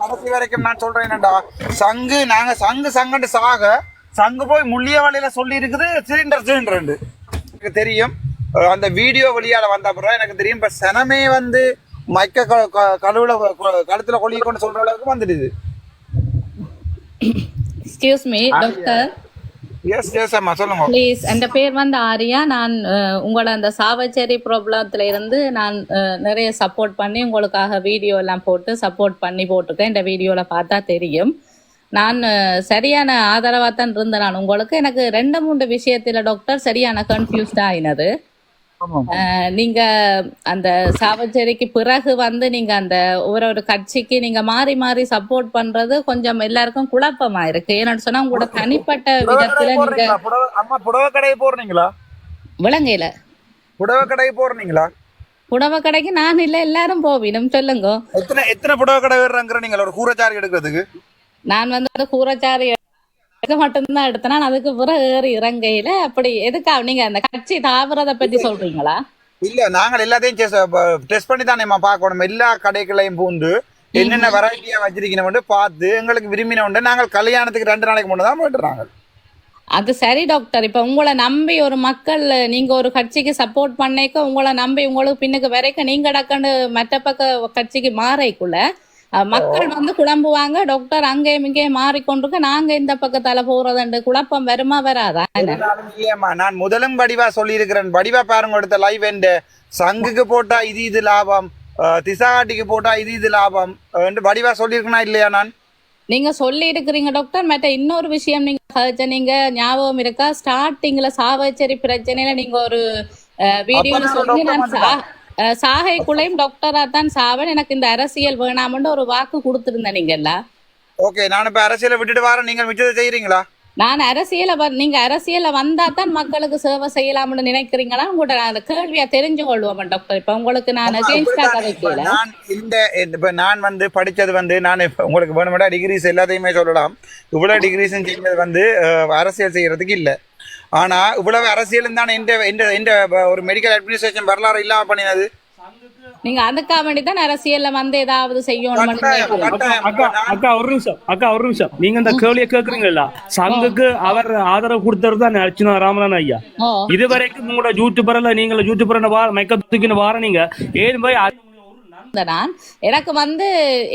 கடைசி வரைக்கும் நான் சொல்றேன் என்னடா சங்கு நாங்க சங்கு சங்கண்டு சாக சங்கு போய் முள்ளிய வழியில சொல்லி இருக்குது சிலிண்டர் சிலிண்டர் எனக்கு தெரியும். அந்த வீடியோ வெளியால வந்த அப்புறம் எனக்கு தெரியும். இப்ப சனமே வந்து மைக்க கழுவுல கழுத்துல கொள்ளி கொண்டு சொல்ற அளவுக்கு வந்துடுது. எக்ஸ்கியூஸ் மீ டாக்டர் ப்ளீஸ் என் பேர் வந்து ஆரியா. நான் உங்களோட உங்களை அந்த சாவச்சேரி ப்ராப்ளத்துல இருந்து நான் அஹ், நிறைய சப்போர்ட் பண்ணி உங்களுக்காக வீடியோ எல்லாம் போட்டு சப்போர்ட் பண்ணி போட்டிருக்கேன். இந்த வீடியோல பார்த்தா தெரியும். நான் சரியான ஆதரவாக தான் இருந்தேன். நான் உங்களுக்கு எனக்கு ரெண்டு மூன்று விஷயத்துல டாக்டர் சரியான கன்ஃபியூஸ்ட் ஆயினது. நீங்க அந்த சாவச்சேரிக்கு பிறகு வந்து நீங்க அந்த ஒரு ஒரு கட்சிக்கு நீங்க மாறி மாறி சப்போர்ட் பண்றது கொஞ்சம் எல்லாருக்கும் குழப்பமா இருக்கு. ஏன்னு சொன்னா உங்களோட தனிப்பட்ட விதத்துல நீங்க புடவை அம்மா புடவை கடையை போடுறீங்களா? விளங்கையில புடவை கடையை போடுறீங்களா? புடவை கடைக்கு நான் இல்ல எல்லாரும் போவினும். சொல்லுங்க. எத்தனை எத்தனை புடவை கடை வேறுங்கிற நீங்கள் ஒரு கூரச்சாரி எடுக்கிறதுக்கு. நான் வந்து கூரச்சாரி எடுக்க மட்டும்தான் எடுத்தேன். அதுக்கு பிறகு ஏறி இறங்கையில அப்படி எதுக்கா நீங்க அந்த கட்சி தாவறத பத்தி சொல்றீங்களா? இல்ல நாங்கள் எல்லாத்தையும் டெஸ்ட் பண்ணி தானேம்மா பார்க்கணும். எல்லா கடைகளையும் பூந்து என்னென்ன வெரைட்டியா வச்சிருக்கணும் பார்த்து எங்களுக்கு விரும்பின உண்டு. நாங்கள் கல்யாணத்துக்கு ரெண்டு நாளைக்கு முன்னே தான் போயிட்டுறாங்க அது சரி டாக்டர் இப்ப உங்களை நம்பி ஒரு மக்கள் நீங்க ஒரு கட்சிக்கு சப்போர்ட் பண்ணேக்க உங்களை நம்பி உங்களுக்கு பின்னுக்கு வரைக்கும் நீங்க டக்குன்னு மற்ற பக்க கட்சிக்கு மாறைக்குள்ள மக்கள் வந்து குழம்புவாங்க. டாக்டர் அங்கேயும் இங்கேயும் மாறிக்கொண்டிருக்க. நாங்க இந்த பக்கத்தால போறதுண்டு. குழப்பம் வருமா வராதா? இல்லையம்மா. நான் முதலும் வடிவா சொல்லியிருக்கிறேன். வடிவா பாருங்க எடுத்த லைவ் எண்டு சங்குக்கு போட்டா இது இது லாபம். திசாகாட்டிக்கு போட்டா இது இது லாபம். என்று வடிவா சொல்லியிருக்கனா இல்லையா நான்? நீங்க சொல்லி இருக்கிறீங்க டாக்டர் மற்ற இன்னொரு விஷயம் நீங்க கதைச்ச நீங்க ஞாபகம் இருக்கா? ஸ்டார்டிங்ல சாவச்சேரி பிரச்சனையில நீங்க ஒரு நான் சொல்லி நான் சாகைக்குள்ளையும் டாக்டரா தான் சாவன். எனக்கு இந்த அரசியல் வேணாம்னு ஒரு வாக்கு கொடுத்திருந்தேன் நீங்க எல்லாம் ஓகே நான் இப்ப அரசியலை விட்டுட்டு வரேன். நீங்கள் மிச்சத்தை செய்யறீங்களா நான் அரசியல நீங்க அரசியல வந்தா தான் மக்களுக்கு சேவை செய்யலாம்னு நினைக்கிறீங்களா? உங்களோட நான் அந்த கேள்வியா தெரிஞ்சு கொள்வோம் டாக்டர் இப்ப உங்களுக்கு நான் கதைக்கல நான் இந்த இப்ப நான் வந்து படிச்சது வந்து நான் இப்ப உங்களுக்கு வேணுமெண்டா டிகிரிஸ் எல்லாத்தையுமே சொல்லலாம். இவ்வளவு டிகிரிஸ் செஞ்சது வந்து அரசியல் செய்யறதுக்கு இல்ல. ஆனா இவ்வளவு அரசியல் தான் எந்த எந்த எந்த ஒரு மெடிக்கல் அட்மினிஸ்ட்ரேஷன் வரலாறு இல்லாம பண்ணினது? நீங்க அதுக்காக வேண்டி தான் அரசியல்ல வந்து ஏதாவது செய்யணும். அக்கா அக்கா ஒரு நிமிஷம். அக்கா ஒரு நிமிஷம். நீங்க இந்த கேள்வியை கேக்குறீங்கல்ல? சங்குக்கு அவர் ஆதரவு கொடுத்தது தான் அர்ச்சுனா ராமநாதன் ஐயா? ஓ. இதுவரைக்கும் உங்களோட யூடியூபர்ல நீங்க யூடியூபர் வார மைக்கத்துக்குன்னு வார நீங்க ஏன் போய் நான் எனக்கு வந்து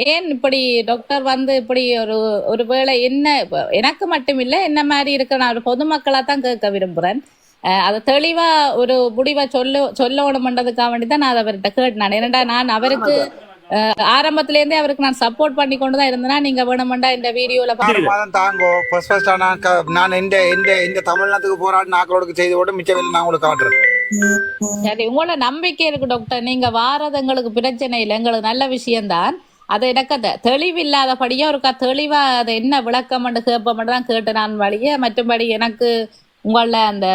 ஏன் இப்படி டாக்டர் வந்து இப்படி ஒரு ஒரு வேளை என்ன எனக்கு மட்டும் இல்ல என்ன மாதிரி இருக்க நான் ஒரு பொதுமக்களா தான் கேட்க விரும்புறேன். அஹ் அதை தெளிவா ஒரு முடிவை சொல்ல சொல்லணும்ன்றதுக்காக வேண்டி தான் நான் அவர்கிட்ட கேட்டேன். ஏனண்டா நான் அவருக்கு அஹ், ஆரம்பத்துல இருந்தே அவருக்கு நான் சப்போர்ட் பண்ணி கொண்டு தான் இருந்தேனா நீங்க வேணுமெண்டா இந்த வீடியோல மாதம் தாங்கோ. ஃபர்ஸ்ட் ஃபர்ஸ்டா நான் இந்த இந்த இந்த தமிழ்நாட்டுக்கு போராடி நாக்களோடு செய்து போட்டு மிச்ச வேலை நான் உங்களுக்கு காட்டுறேன். சரி உங்களோட நம்பிக்கை இருக்கு டாக்டர் நீங்க வாரது எங்களுக்கு பிரச்சனை இல்லை. எங்களுக்கு நல்ல விஷயம்தான். அது எனக்கு அந்த தெளிவில்லாதபடியா ஒருக்கா தெளிவா அதை என்ன விளக்கம் கேட்போம் தான் கேட்டு நான் வழிய. மற்றும்படி எனக்கு உங்கள அந்த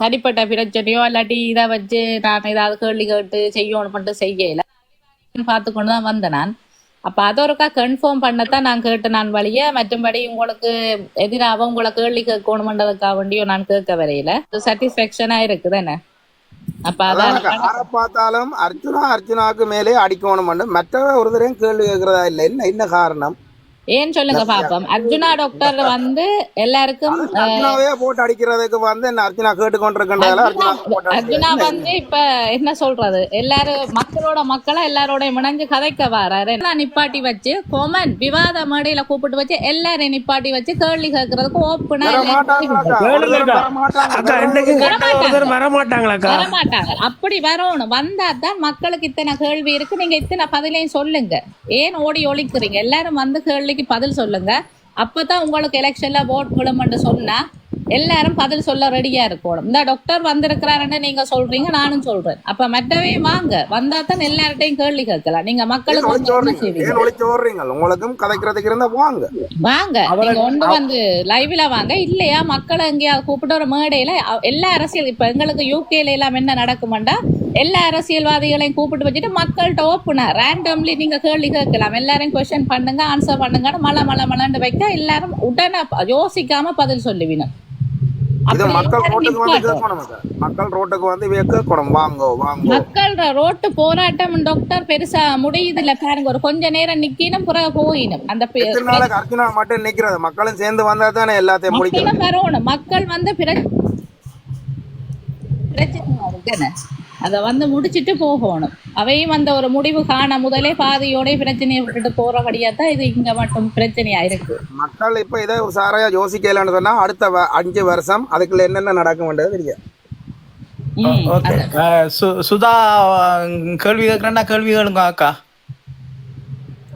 தனிப்பட்ட பிரச்சனையோ இல்லாட்டி இதை வச்சு நான் ஏதாவது கேள்வி கேட்டு செய்யணும் மட்டும் செய்யல. பார்த்து கொண்டு தான் வந்தேன் நான் அப்ப அதை ஒருக்கா கன்ஃபார்ம் பண்ணத்தான் நான் கேட்டு நான் வழிய. மற்றும்படி உங்களுக்கு எதிராக உங்களை கேள்வி கேட்கணுமன்றதுக்காக வேண்டியோ நான் கேட்க வரையில. சாட்டிஸ்ஃபேக்ஷனாக இருக்குது என்ன? யாரை பார்த்தாலும் அர்ஜுனா அர்ஜுனாவுக்கு மேலே அடிக்கணும் மற்ற ஒருத்தரையும் கேள்வி கேட்கறதா இல்லை. என்ன என்ன காரணம்? ஏன் சொல்லுங்க பாப்போம். அர்ஜுனா டாக்டர் வந்து எல்லாருக்கும் அர்ஜுனாவே போட்டு அடிக்கிறதுக்கு வந்து என்ன அர்ஜுனா கேட்டுக்கொண்டிருக்கின்றதால அர்ஜுனா வந்து இப்ப என்ன சொல்றது? எல்லாரும் மக்களோட மக்களா எல்லாரோட இணைஞ்சு கதைக்க வராரு. எல்லாம் நிப்பாட்டி வச்சு கொமன் விவாத மேடையில கூப்பிட்டு வச்சு எல்லாரையும் நிப்பாட்டி வச்சு கேள்வி கேட்கறதுக்கு ஓப்பனா வர மாட்டாங்களாக்கா? கேளுங்க வர மாட்டாங்க. அக்கா. இன்னைக்கு கேட்ட ஒருத்தர் வர மாட்டாங்களாக்கா வரமாட்டாங்க அப்படி வரணும். வந்தா தான் மக்களுக்கு இத்தனை கேள்வி இருக்கு. நீங்க இத்தனை பதிலையும் சொல்லுங்க. ஏன் ஓடி ஒழிக்கிறீங்க? எல்லாரும் வந்து கேள்விக்கு பதில் சொல்லுங்க. அப்பதான் உங்களுக்கு எலெக்ஷன்ல ஓட் விழுமென்று சொன்னா எல்லாரும் பதில் சொல்ல ரெடியா இருக்கணும். இந்த டாக்டர் வந்திருக்கிறாருன்னு நீங்க சொல்றீங்க நானும் சொல்றேன். அப்ப மற்றவே வாங்க. வந்தா தான் எல்லார்ட்டையும் கேள்வி கேட்கலாம். நீங்க மக்களுக்கு உங்களுக்கும் கதைக்கிறதுக்கு இருந்தா வாங்க. வாங்க. நீங்க ஒன்று வந்து லைவ்ல வாங்க. இல்லையா? மக்களை எங்கேயாவது கூப்பிட்டு ஒரு மேடையில எல்லா அரசியல் இப்ப எங்களுக்கு யூகேல எல்லாம் என்ன நடக்குமாண்டா? எல்லா அரசியல்வாதிகளையும் கூப்பிட்டு வச்சுட்டு மக்கள்கிட்ட ஓப்பனா ரேண்டம்லி நீங்க கேள்வி கேட்கலாம். எல்லாரையும் கொஸ்டின் பண்ணுங்க ஆன்சர் பண்ணுங்கன்னு மலை மலை மலண்டு வைக்க எல்லாரும் உடனே யோசிக்காம பதில் சொல்லுவீங்க. மக்கள் ரோட்டு போராட்டம் டாக்டர் பெருசா முடியுது இல்ல பாருங்க. ஒரு கொஞ்ச நேரம் நிக்கணும் பிறகு போயிடும். அந்த மட்டும் நிக்கிறது? மக்களும் சேர்ந்து வந்தா தானே எல்லாத்தையும் வரணும். மக்கள் வந்து பிர- பிரச்சனை அதை வந்து முடிச்சிட்டு போகணும். அவையும் அந்த ஒரு முடிவு காண முதலே பாதியோட பிரச்சனையை விட்டுட்டு போறபடியா தான் இது இங்க மட்டும் பிரச்சனையா இருக்கு. மக்கள் இப்ப இதை ஒரு சாரையா யோசிக்கலன்னு சொன்னா அடுத்த வ- அஞ்சு வருஷம் அதுக்குள்ள என்னென்ன நடக்கும்ன்றது தெரியும் ம், ஓகே. சு- சுதா கேள்வி கேட்குறேன்னா கேள்வி கேளுங்க அக்கா.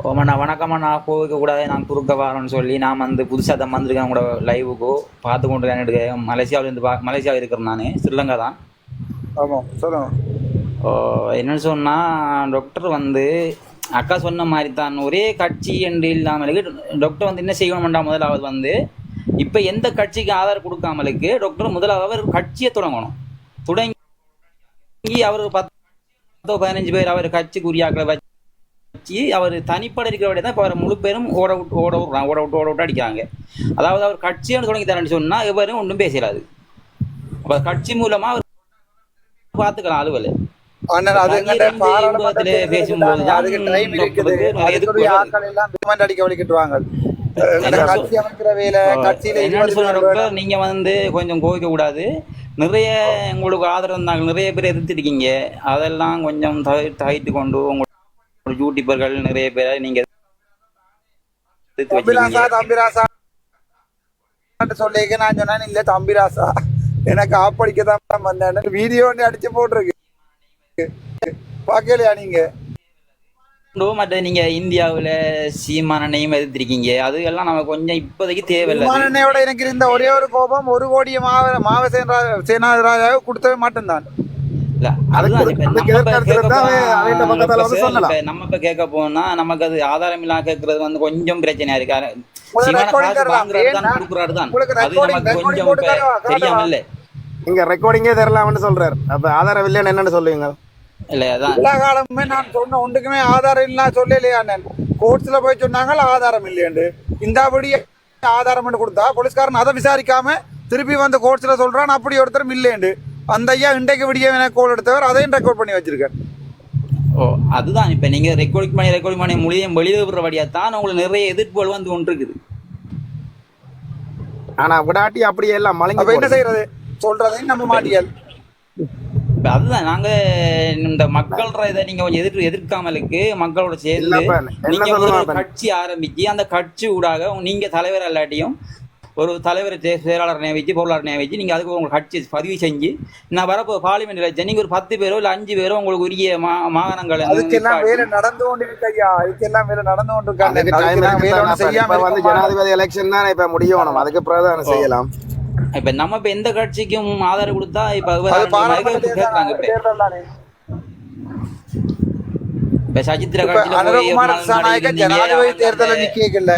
ஓமண்ணா வணக்கம்ண்ணா. கோவிக்க கூடாது நான் குறுக்க வரேன்னு சொல்லி நான் வந்து புதுசாக தான் வந்திருக்கேன் உங்களோட லைவுக்கு பார்த்து கொண்டு இருக்கேன். மலேசியாவிலேருந்து பா மலேசியாவில் இருக்கிறேன் நான். ஸ்ரீலங்கா தான். ஆமாம் சொல்லுங்க. ஓ, என்னன்னு சொன்னால் டாக்டர் வந்து அக்கா சொன்ன மாதிரி தான் ஒரே கட்சி என்று இல்லாமலுக்கு டாக்டர் வந்து என்ன செய்யணும்டா முதலாவது வந்து இப்போ எந்த கட்சிக்கு ஆதரவு கொடுக்காமலுக்கு டாக்டர் முதலாவது அவர் கட்சியை தொடங்கணும். தொடங்கி அவர் பத்தோ பதினஞ்சு பேர் அவர் கட்சிக்குரியாக்களை வச்சு அவர் தனிப்பட இருக்கிறவரை தான் இப்போ அவர் முழு பேரும் ஓட விட்டு ஓட விட்றாங்க ஓட விட்டு ஓட விட்டு அடிக்கிறாங்க. அதாவது அவர் கட்சியோடு தொடங்கி தரேன்னு சொன்னால் எவரும் ஒன்றும் பேசலாது அப்போ கட்சி மூலமாக அவர் பார்த்துக்கலாம் அலுவலை. நீங்க வந்து கொஞ்சம் கோவிக்க கூடாது. நிறைய உங்களுக்கு ஆதரவு இருந்தாங்க நிறைய பேர் எதிர்த்திருக்கீங்க அதெல்லாம் கொஞ்சம் தவிர்த்து கொண்டு உங்களோட யூடியூபர்கள் நிறைய பேரை நீங்க சொல்லிக்க நான் சொன்னேன் இல்ல தம்பிராசா. எனக்கு ஆப்படிக்க தான் வந்தேன். வீடியோ ஒன்று அடிச்சு போட்டிருக்கு. பார்க்கலையா நீங்க? மற்ற நீங்க இந்தியாவுல சீமானனையும் எதிர்த்திருக்கீங்க. அது எல்லாம் நம்ம கொஞ்சம் இப்போதைக்கு தேவையில்லை. விமானனையோட எனக்கு இருந்த ஒரே ஒரு கோபம் ஒரு கோடிய மாவ மாவ சேனாதிராஜாவை கொடுத்தவே மாட்டேன் இல்ல, அதுதான் இப்ப அதுக்கு நம்ம இப்ப கேட்க போனா- நம்ம இப்ப கேட்க நமக்கு அது ஆதாரம் இல்லாம கேட்கறது வந்து கொஞ்சம் பிரச்சனையா இருக்கு. தெரியாம இல்ல. இங்க ரெக்கார்டிங்கே தரலாம்னு சொல்றாரு. அப்ப ஆதாரம் இல்லைன்னு என்னன்னு சொல்லுவீங்க? எல்லா காலமுமே நான் சொன்ன ஒன்றுக்குமே ஆதாரம் இல்லா சொல்லலையா அண்ணன்? கோர்ட்ஸ்ல போய் சொன்னாங்க ஆதாரம் இல்லையாண்டு? இந்தாபடி ஆதாரம் கொடுத்தா போலீஸ்காரன் அதை விசாரிக்காம திருப்பி வந்து கோர்ட்ஸ்ல சொல்றான் அப்படி ஒருத்தரும் இல்லையாண்டு? அந்த ஐயா இன்றைக்கு விடிய எனக்கு கோல் எடுத்தவர் அதையும் ரெக்கார்ட் பண்ணி வச்சிருக்கேன் ஓ அதுதான். இப்ப நீங்க ரெக்கார்டிங் பண்ணி ரெக்கார்டிங் பண்ணி மொழியும் வெளியே விடுறபடியா தான் உங்களுக்கு நிறைய எதிர்ப்புகள் வந்து ஒன்று இருக்குது ஆனா விடாட்டி அப்படியே எல்லாம் மலங்கி அப்ப என்ன. செய்யறது? சொல்றதையும் நம்ப மாட்டியல். இப்ப அதுதான். நாங்க இந்த மக்கள் இதை நீங்க கொஞ்சம் எதிர்த்து எதிர்க்காமலுக்கு மக்களோட சேர்ந்து நீங்க ஒரு? கட்சி ஆரம்பிச்சு அந்த கட்சி ஊடாக நீங்க தலைவர் இல்லாட்டியும் ஒரு தலைவர் தே- செயலாளர் நியமிச்சு பொருளாளர் நியமிச்சு நீங்க அதுக்கு உங்க கட்சி பதிவு செஞ்சு நான் வரப்போ பார்லிமெண்ட் எலெக்ஷன் நீங்க ஒரு பத்து பேரோ இல்ல அஞ்சு பேரோ உங்களுக்கு உரிய மா மாகாணங்கள் அதுக்கெல்லாம் வேலை நடந்து கொண்டு இருக்கு ஐயா. அதுக்கெல்லாம் வேலை நடந்து கொண்டு இருக்காங்க வந்து. ஜனாதிபதி எலெக்ஷன் தான் இப்ப முடியணும். அதுக்கு பிறகு செய்யலாம். இப்ப நம்ம இப்ப எந்த கட்சிக்கும் ஆதரவு கொடுத்தா இப்ப இப்ப. தேர்தல் சஜித்ர கட்சியில? ஜனாதிபதி அந்த- நிக்கல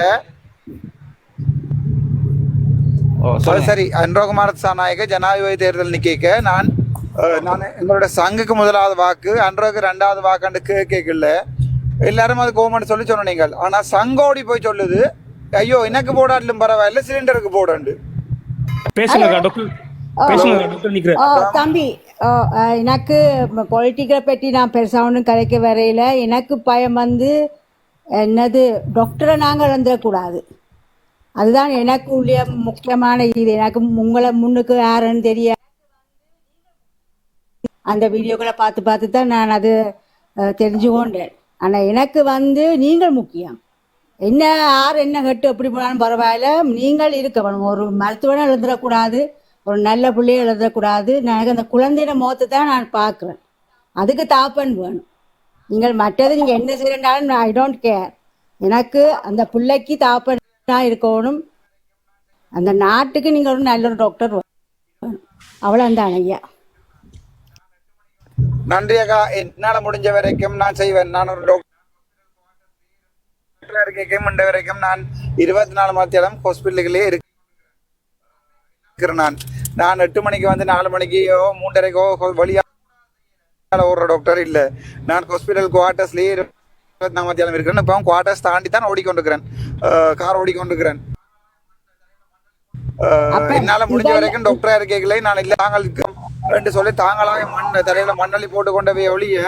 சரி. அனுரகுமார் திசாநாயக்க ஜனாதிபதி தேர்தல் நிக்க நான் நான் எங்களோட சங்குக்கு முதலாவது வாக்கு அன்றைக்கு ரெண்டாவது வாக்காண்டு கேட்கல. எல்லாரும் அது கவர்மெண்ட் சொல்லி சொன்ன நீங்கள். ஆனா சங்கோடி போய் சொல்லுது. ஐயோ எனக்கு போடாட்டிலும் பரவாயில்ல சிலிண்டருக்கு போடாண்டு பேசுங்க டாக்டர் பேசுங்க டாக்டர் நிக்கிறேன். ஓ தம்பி எனக்கு பொலிட்டிக்கலை பற்றி நான் பெருசாக ஒன்றும் கதைக்க வரையில எனக்கு பயம் வந்து என்னது டாக்டரை நாங்கள் இழந்துடக்கூடாது. அதுதான் எனக்கு உள்ள முக்கியமான இது. எனக்கு உங்களை முன்னுக்கு யாருன்னு தெரிய அந்த வீடியோக்களை பார்த்து பார்த்து தான் நான் அது தெரிஞ்சு கொண்டேன் ஆனால் எனக்கு வந்து நீங்கள் முக்கியம். என்ன யார் என்ன கட்டு எப்படி போனாலும் பரவாயில்ல. நீங்கள் இருக்க வேணும். ஒரு மருத்துவனை எழுந்துடக்கூடாது. ஒரு நல்ல பிள்ளையை எழுதக்கூடாது. எனக்கு அந்த குழந்தைய முகத்தை தான் நான் பார்க்குறேன். அதுக்கு தாப்பன் வேணும். நீங்கள் மற்றது நீங்கள் என்ன செய்யறாலும் ஐ டோன்ட் கேர் எனக்கு அந்த பிள்ளைக்கு தாப்பன் இருக்கணும். அந்த நாட்டுக்கு நீங்கள் ஒரு நல்ல ஒரு டாக்டர் வேணும் அவ்வளோந்தான் ஐயா நன்றி அக்கா. என்னால முடிஞ்ச வரைக்கும் நான் செய்வேன். நான் ஒரு டாக்டர் இருக்கேன். முடிஞ்ச வரைக்கும் நான் இருபத்தி நாலு மத்தியாலம் ஹாஸ்பிட்டலுக்குள்ளே இருக்கிறேன் நான். நான் எட்டு மணிக்கு வந்து நாலு மணிக்கோ மூன்றரைக்கோ வழியாக ஓடுற டாக்டர் இல்லை. நான் ஹாஸ்பிட்டல் குவார்ட்டர்ஸ்லேயே இருபத்தி நாலு மத்தியாலம் இருக்கிறேன். இப்போ குவார்ட்டர்ஸ் தாண்டி தான் ஓடிக்கொண்டிருக்கிறேன். கார் ஓடிக்கொண்டிருக்கிறேன். என்னால முடிஞ்ச வரைக்கும் டாக்டரா இருக்கீங்களே நான் இல்ல தாங்களுக்கு ரெண்டு சொல்லி தாங்களாக மண் தலையில மண்ணள்ளி போட்டு கொண்டவே ஒழிய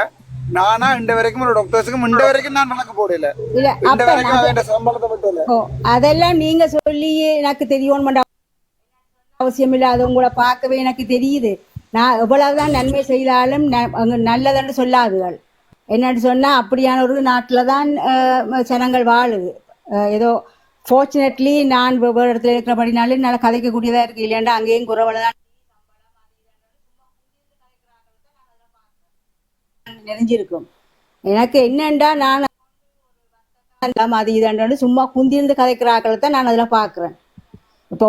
நானா இந்த வரைக்கும் ஒரு டாக்டர்ஸுக்கும் இந்த வரைக்கும் நான் வழக்கு போடல. இல்ல இந்த வரைக்கும் அவன் சம்பளத்தை ஓ அதெல்லாம் நீங்க சொல்லி எனக்கு தெரியணும் அவசியம் இல்லை. அது உங்களை பார்க்கவே எனக்கு தெரியுது. நான் எவ்வளவுதான் நன்மை செய்தாலும் ந- அங்க நல்லதுன்னு சொல்லாதுகள். என்னன்னு சொன்னா அப்படியான ஒரு நாட்டில் தான் ஜனங்கள் வாழுது. ஏதோ ஃபார்ச்சுனேட்லி நான் வெவ்வேறு இடத்துல இருக்கிறபடினாலும் நல்லா கதைக்கக்கூடியதாக இருக்கு. இல்லையாண்டா அங்கேயும் குறவளை தான் நெறிஞ்சிருக்கும் எனக்கு என்னண்டா நான் அது இதாண்டு சும்மா குந்திருந்து கதைக்கிற ஆக்களை தான் நான் அதில் பார்க்குறேன். இப்போ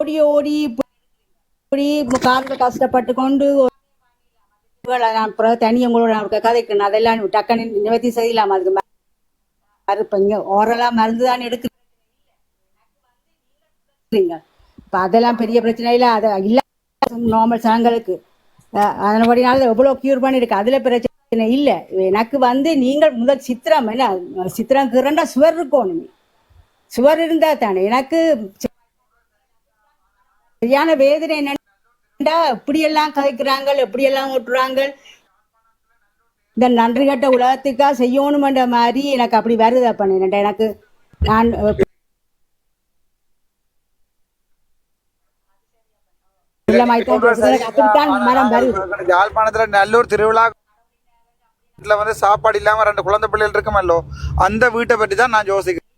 ஓடி ஓடி இப்படி காரில் கஷ்டப்பட்டு கொண்டு நான் பிறகு தனி உங்களோட அவருக்கு கதைக்கணும் அதெல்லாம் டக்குன்னு நிவர்த்தி செய்யலாமா? அதுக்கு மறுப்பீங்க ஓரலாக மருந்து தான் எடுக்கிறீங்க. இப்போ அதெல்லாம் பெரிய பிரச்சனை இல்லை. அது இல்லை நார்மல் சனங்களுக்கு. அதன்படினால எவ்வளோ க்யூர் பண்ணியிருக்கு அதில் பிரச்சனை இல்லை. எனக்கு வந்து நீங்கள் முதல் சித்திரம் என்ன? சித்திரம் கிரண்டா சுவர் இருக்கணும் சுவர் இருந்தால் தானே. எனக்கு சரியான வேதனை என்ன என்னண்டா இப்படியெல்லாம் கதைக்கிறாங்க எப்படியெல்லாம் ஓட்டுறாங்க இந்த நன்றி கட்ட உலகத்துக்கா செய்யணுமென்ற மாதிரி எனக்கு அப்படி வருது பண்ண எனக்கு நான் யாழ்ப்பாணத்துல நல்லூர் திருவிழா வீட்டுல வந்து சாப்பாடு இல்லாம ரெண்டு குழந்தை பிள்ளைகள் இருக்குமல்லோ அந்த வீட்டை பற்றி தான் நான் யோசிக்கிறேன்.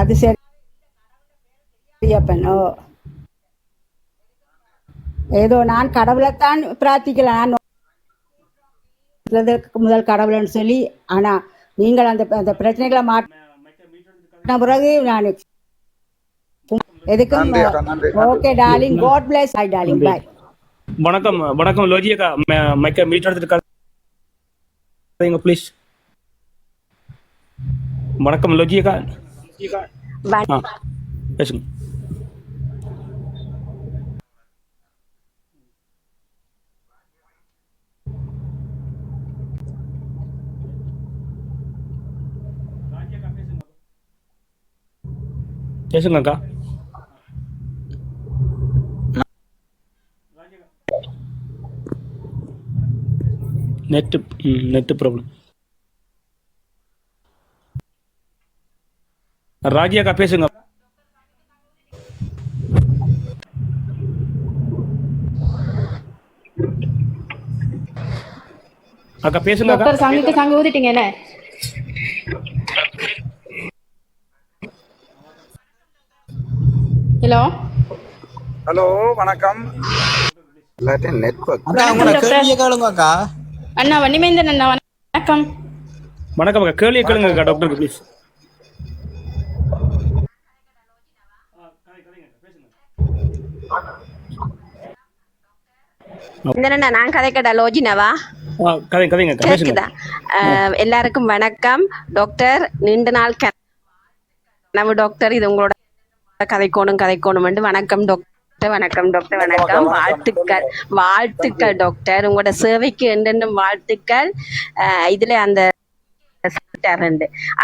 அது சரி ஓ ஏதோ நான் கடவுளைத்தான் பிரார்த்திக்கல. நான் நோக்கிறதுக்கு முதல் கடவுள்னு சொல்லி. ஆனா நீங்கள் அந்த அந்த பிரச்சனைகளை மாட்டின பிறகு நான் எதுக்கும் அக்கா. Okay darling. God bless I darling. Bye வணக்கம் வணக்கம் லோஜியக்கா மைக்க மீட் எடுத்துருக்காங்க ப்ளீஸ் வணக்கம் லோஜியக்கா ஆ பேசுங்க. பேசுங்கக்கா. நெட்டு நெட்டு ப்ராப்ளம் ராஜியாக்கா பேசுங்க அக்கா பேசுங்க. அக்கா டாக்டர் சங்குக்கு சங்கு ஊதிட்டீங்க என்ன? ஹலோ. ஹலோ வணக்கம். இல்லாட்டி நெட்ஒர்க் அக்கா உங்களோட டாக்டர். கேள்வியை கேளுங்க அக்கா. அண்ணா வன்னிமேந்தன் அண்ணா வணக்கம். வணக்கம் அக்கா கேள்வி கேளுங்க அக்கா டாக்டருக்கு ப்ளீஸ் இந்த நான் கதைக்கடா லோஜினவா கேக்குதா? அஹ், எல்லாருக்கும் வணக்கம். டாக்டர் நீண்ட நாள் கனவு டாக்டர் இது உங்களோட கதைக்கோணும் கதைக்கோணும் வணக்கம் டாக்டர் வணக்கம் டாக்டர் வணக்கம். வாழ்த்துக்கள் வாழ்த்துக்கள் டாக்டர் உங்களோட சேவைக்கு என்னென்ன வாழ்த்துக்கள். இதுல அந்த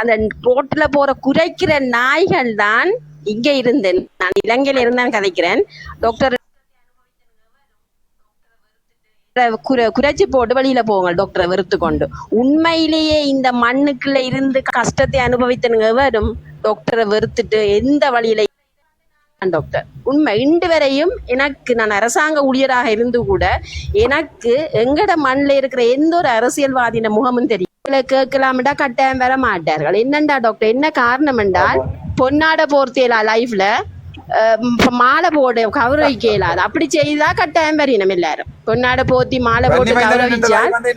அந்த ரோட்ல போற குறைக்கிற நாய்கள் தான் இங்க இருந்தேன் நான் இலங்கையில இருந்தான் கதைக்கிறேன். டாக்டர் குறை குறைச்சி போட்டு வெளியில போங்க டாக்டரை வெறுத்து கொண்டு உண்மையிலேயே இந்த மண்ணுக்குள்ள இருந்து கஷ்டத்தை அனுபவித்தனுங்க வரும் டாக்டரை வெறுத்துட்டு எந்த வழியில டாக்டர் உண்மை இன்று வரையும் எனக்கு நான் அரசாங்க ஊழியராக இருந்து கூட எனக்கு எங்கட மண்ணில் இருக்கிற எந்த ஒரு அரசியல்வாதின முகமும் தெரியும். கேட்கலாம்டா கட்டாயம் வர மாட்டார்கள். என்னண்டா டாக்டர் என்ன காரணம் என்றால் பொன்னாட போர்த்தியலா லைஃப்ல மாலை போட கௌரவிக்க இயலாது அப்படி செய்தா கட்டாயம் வரையணும் எல்லாரும். பொன்னாட போத்தி மாலை போட்டு கிடைக்கும்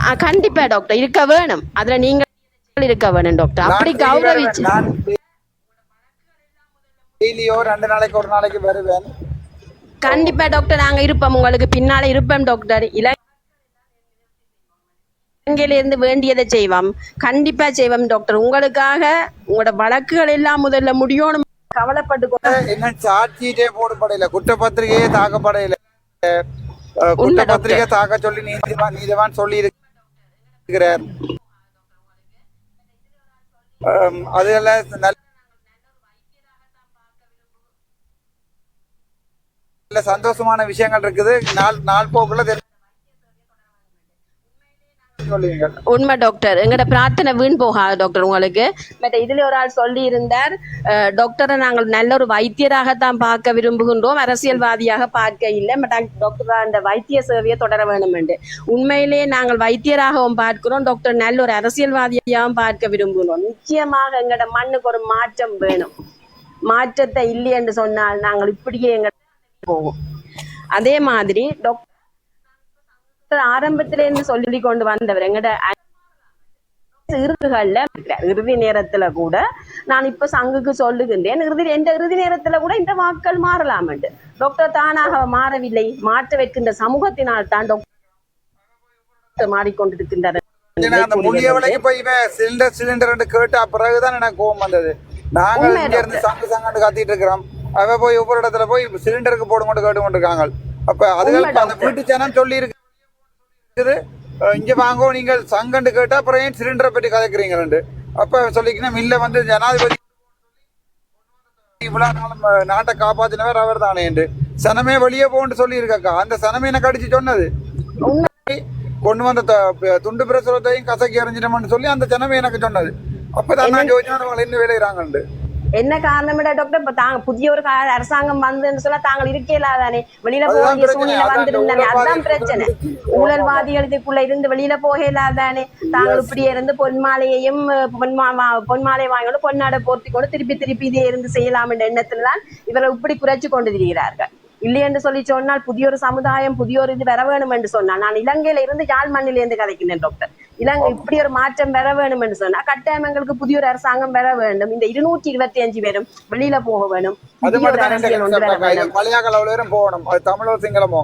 அஹ், கண்டிப்பா டாக்டர் இருக்க வேணும். அதுல நீங்க இருக்க வேணும் டாக்டர் அப்படி கௌரவிச்சு டெய்லியோ ரெண்டு நாளைக்கு ஒரு நாளைக்கு வருவேன். கண்டிப்பா டாக்டர் நாங்க இருப்போம். உங்களுக்கு பின்னால இருப்போம் டாக்டர் இலங்கையில இருந்து வேண்டியதை செய்வோம். கண்டிப்பா செய்வோம் டாக்டர் உங்களுக்காக உங்களோட வழக்குகள் எல்லாம் முதல்ல முடியணும். கவலைப்பட்டு என்ன சாட்சியிட்டே போடப்படையில குற்றப்பத்திரிகையே தாக்கப்படையில. குற்றப்பத்திரிகை தாக்க சொல்லி நீதிவான் நீதிவான் சொல்லி இருக்கிறார் Um, அதெல்லாம் நல்ல நல்ல சந்தோஷமான விஷயங்கள் இருக்குது. நாள் நாள் போக்குள்ள உண்மை டாக்டர் எங்கட பிரார்த்தனை வீண் போகாது டாக்டர் உங்களுக்கு. பட் இதுல ஒரு ஆள் சொல்லி இருந்தார் டாக்டரை நாங்கள் நல்ல ஒரு வைத்தியராகத்தான் பார்க்க விரும்புகின்றோம். அரசியல்வாதியாக பார்க்க இல்லை. டாக்டர் அந்த வைத்திய சேவையை தொடர என்று உண்மையிலேயே நாங்கள் வைத்தியராகவும் பார்க்கிறோம். டாக்டர் நல்ல ஒரு அரசியல்வாதியாகவும் பார்க்க விரும்புகிறோம். நிச்சயமாக எங்கட மண்ணுக்கு ஒரு மாற்றம் வேணும். மாற்றத்தை இல்லை என்று சொன்னால் நாங்கள் இப்படியே எங்க போவோம் அதே மாதிரி டாக்டர் ஆரம்பத்துல இருந்து சொல்லி கொண்டு வந்தவர். எங்கட இறுதிகள்ல. இறுதி நேரத்துல கூட நான் இப்ப சங்குக்கு சொல்லுகின்றேன். இறுதி எந்த இறுதி நேரத்துல கூட இந்த வாக்கள் மாறலாம் என்று டாக்டர் தானாக மாறவில்லை. மாற்ற வைக்கின்ற சமூகத்தினால் தான் டாக்டர் மாறிக்கொண்டிருக்கின்றார் ஏன்னா அந்த முள்ளிய விலைக்கு போய் இவன் சிலிண்டர் சிலிண்டர் கேட்ட பிறகுதான் எனக்கு கோவம் வந்தது. உண்மை இங்க இருந்து சங்கு சங்காண்டு கத்திட்டு இருக்கிறோம். அவ போய் ஒவ்வொரு இடத்துல போய் சிலிண்டருக்கு போடு கொண்டு கேட்டு கொண்டிருக்காங்க அப்ப அதுகள் உண்மை அந்த வீட்டு ஜனம் சொல்லி இருக்குது. இங்க வாங்கோ நீங்கள் சங்கண்டு கேட்டா அப்புறம் ஏன் சிலிண்டரை பற்றி கதைக்கிறீங்க அப்ப சொல்லிக்கணும் இல்ல வந்து ஜனாதிபதி இவ்வளவு நாளும் நாட்டை காப்பாத்தினவர் அவர் தானே சனமே வெளியே போன்னு சொல்லி இருக்காக்கா அந்த சனமே எனக்கு அடிச்சு சொன்னது. கொண்டு வந்த துண்டு பிரசுரத்தையும் கசக்கி எறிஞ்சிட்டோம்னு சொல்லி அந்த ஜனமே எனக்கு சொன்னது. அப்பதான் நான் யோசிச்சேன் அவங்க என்ன விளையிறாங்கண்டு என்ன காரணம் டாக்டர் இப்ப தாங்க புதிய ஒரு அரசாங்கம் வந்துன்னு சொல்ல தாங்கள் இருக்கலாதானே வெளியில அதுதான் போக வேண்டிய. சூழ்நிலை வந்திருந்தானே? அதுதான் பிரச்சனை. ஊழல்வாதிகள் இதுக்குள்ள இருந்து வெளியில போக இல்லாதானே தாங்கள் இப்படியே இருந்து பொன்மாலையையும் பொன்மா பொன்மாலை வாங்கி பொன்னாடை போர்த்தி கொண்டு திருப்பி திருப்பி இதே இருந்து செய்யலாம் என்ற எண்ணத்துல தான் இவரை இப்படி குறைச்சு கொண்டு திரிகிறார்கள் இல்லை என்று சொல்லி சொன்னால் புதிய ஒரு சமுதாயம் புதிய ஒரு இது வர வேணும் என்று சொன்னால் நான் இலங்கையில இருந்து யாழ் மண்ணில இருந்து கதைக்கின்றேன் டாக்டர் இலங்கை இப்படி ஒரு மாற்றம் வர வேணும் என்று சொன்னா கட்டாயம் எங்களுக்கு புதிய ஒரு அரசாங்கம் வர வேண்டும். இந்த இருநூற்றி இருபத்தி அஞ்சு பேரும் வெளியில போக வேணும். பேரும் போகணும். தமிழோ சிங்களமோ?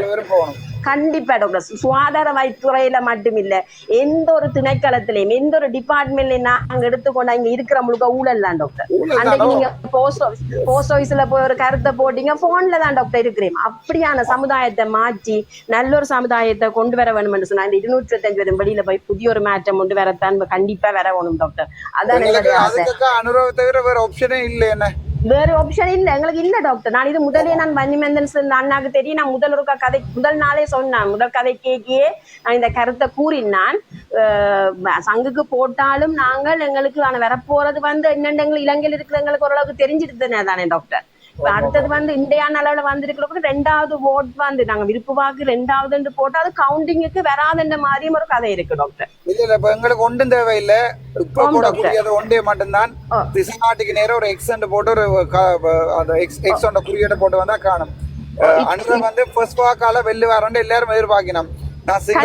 பேரும் போகணும். கண்டிப்பா டாக்டர் சுகாதார வைத்துறையில மட்டும் இல்ல எந்த ஒரு திணைக்களத்திலையும் எந்த ஒரு டிபார்ட்மெண்ட்லயும் நாங்க எடுத்துக்கொண்டா இங்க இருக்கிற முழுக்க ஊழல் தான் டாக்டர் அன்றைக்கு தானோ? நீங்க போஸ்ட் ஆஃபீஸ் போஸ்ட் ஆஃபீஸ்ல போய் ஒரு கருத்தை போட்டீங்க போன்ல தான் டாக்டர் இருக்கிறேன். அப்படியான சமுதாயத்தை மாற்றி நல்ல ஒரு சமுதாயத்தை கொண்டு வர வேணும் என்று சொன்னா இந்த இருநூற்றி இருபத்தஞ்சு பேரும் வெளியில போய் புதிய ஒரு மாற்றம் கொண்டு வரத்தான் கண்டிப்பா வர வேணும் டாக்டர் அதான் என்னுடைய ஆசை. அதுக்கு அனுபவத்தை தவிர வேற ஆப்ஷனே இல்லை என்ன? வேற ஆப்ஷன் இல்ல. எங்களுக்கு இல்ல டாக்டர் நான் இது முதலே நான் வன்னிமேந்தன் இந்த அண்ணாக்கு தெரியும். நான் முதல் ஒரு கதை முதல் நாளே சொன்னேன். முதல் கதை கேக்கியே நான் இந்த கருத்தை கூறினான். சங்குக்கு போட்டாலும் நாங்கள் எங்களுக்கு ஆன வரப்போறது வந்து என்னென்ன எங்களுக்கு இலங்கையில் இருக்கிறவங்களுக்கு ஓரளவுக்கு தெரிஞ்சிட்டு தானே டாக்டர் அடுத்தது வந்து இந்தியான அளவுல வந்திருக்கிறவங்க ரெண்டாவது ஓட் வந்து நாங்க விருப்பு வாக்கு ரெண்டாவது போட்டா அது கவுண்டிங்குக்கு வராதுன்ற மாதிரியும் ஒரு கதை இருக்கு டாக்டர் இல்ல இல்ல இப்ப எங்களுக்கு ஒன்றும் தேவையில்லை. இப்ப கூட. கூடியது ஒன்றே மட்டும்தான். ஆ. திசை நாட்டுக்கு நேரம் ஒரு எக்ஸண்ட் போட்டு ஒரு அந்த எக்ஸ் எக்ஸோட குறியீடை போட்டு வந்தா காணும். அனுர வந்து ஃபர்ஸ்ட் வாக்கால வெள்ளி வரண்டு எல்லாரும் எதிர்பார்க்கணும். நான் சொல்ல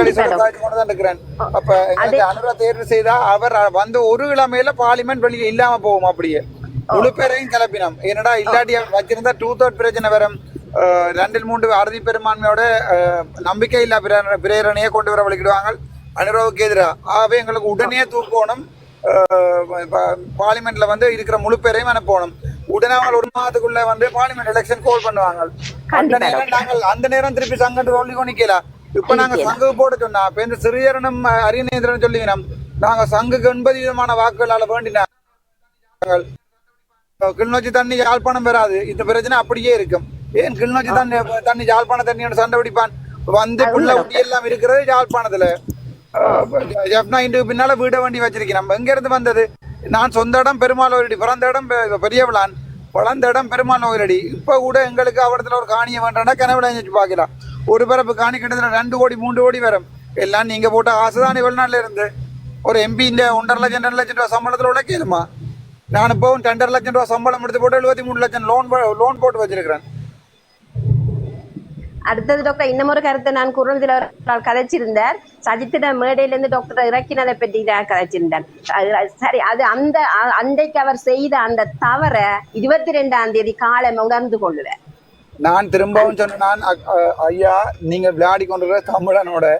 கொண்டு தான் இருக்கிறேன் அப்ப அனுர தேர்வு செய்தா அவர் வந்து ஒரு இளமையில பார்லிமெண்ட் வெளியே இல்லாம போகும் அப்படியே. முழு பேரையும் கிளப்பினோம் என்னடா இல்லாட்டி வச்சிருந்தா டூ தேர்ட் பிரச்சனை வரும் ரெண்டில் மூன்று அறுதி பெரும்பான்மையோட அஹ், நம்பிக்கை இல்லா பிரேரண- பிரேரணையை கொண்டு வர வலிக்கிடுவாங்க அனுரவுக்கு எதிராக ஆகவே எங்களுக்கு உடனே தூக்கணும் பார்லிமெண்ட்ல வந்து இருக்கிற முழு பேரையும் அனுப்பணும் உடனே அவங்க ஒரு மாதத்துக்குள்ள வந்து பார்லிமெண்ட் எலெக்ஷன் கால் பண்ணுவாங்க அந்த நேரம் நாங்கள் அந்த நேரம் திருப்பி சங்கத்து சொல்லி கொண்டிக்கல இப்ப நாங்க சங்கு போட சொன்னா அப்ப இந்த சிறியரனும் அரியநேந்திரன் சொல்லிவினோம் நாங்க சங்குக்கு எண்பது விதமான வாக்குகளால வேண்டினாங்க கிளிநொச்சி தண்ணி யாழ்ப்பாணம் பெறாது இந்த பிரச்சனை அப்படியே இருக்கும். ஏன் கிளிநொச்சி தண்ணி தண்ணி யாழ்ப்பாண தண்ணியோட சண்டை பிடிப்பான்? வந்து புள்ள ஊட்டி எல்லாம் இருக்கிறது யாழ்ப்பாணத்துல. ஜப்னா இன்று பின்னால வீட வண்டி வச்சிருக்கேன் நம்ம எங்க இருந்து வந்தது? நான் சொந்த இடம் பெருமாள் ஓயிலடி பிறந்த இடம் பெ- பெரிய விளான் வளர்ந்த இடம் பெருமாள் ஓயிலடி இப்ப கூட எங்களுக்கு அவடத்துல ஒரு காணியை வேண்டாம்னா கனவுல வச்சு பார்க்கலாம் ஒரு பிறப்பு காணி கிட்டத்தட்ட ரெண்டு கோடி மூன்று கோடி வரும். எல்லாம் நீங்க போட்ட ஆசைதானே வெளிநாட்டுல இருந்து. ஒரு எம்பி இந்த ஒன்றரை லட்சம் ரெண்டு லட்சம் ரூபாய் சம்பளத்துல உழைக்கலுமா நான் இப்போ ரெண்டரை லட்சம் ரூபாய் சம்பளம் எடுத்து போட்டு எழுபத்தி மூணு லட்சம் லோன் லோன் போட்டு வச்சிருக்கிறேன். அடுத்தது டாக்டர் இன்னும் ஒரு கருத்தை நான் குரல் கதைச்சிருந்தார். சஜித்திட மேடையில இருந்து டாக்டர் இறக்கினதை பற்றி தான் கதைச்சிருந்தார். அது- சரி அது அந்த அன்றைக்கு அவர் செய்த அந்த தவற இருபத்தி ரெண்டாம் தேதி காலை உணர்ந்து கொள்ளுவேன். நான் திரும்பவும் சொன்னேன் நான் ஐயா நீங்க விளையாடி கொண்டிருக்கிற தமிழனோட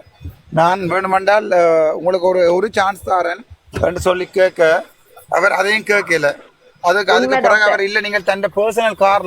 நான் வேணுமென்றால் உங்களுக்கு ஒரு ஒரு சான்ஸ் தாரேன். என்று சொல்லி கேட்க அவர் அதையும் கேட்கல அதுக்கு அதுக்கு பிறகு. அவர் இல்ல நீங்கள் தன் பர்சனல் கார்ல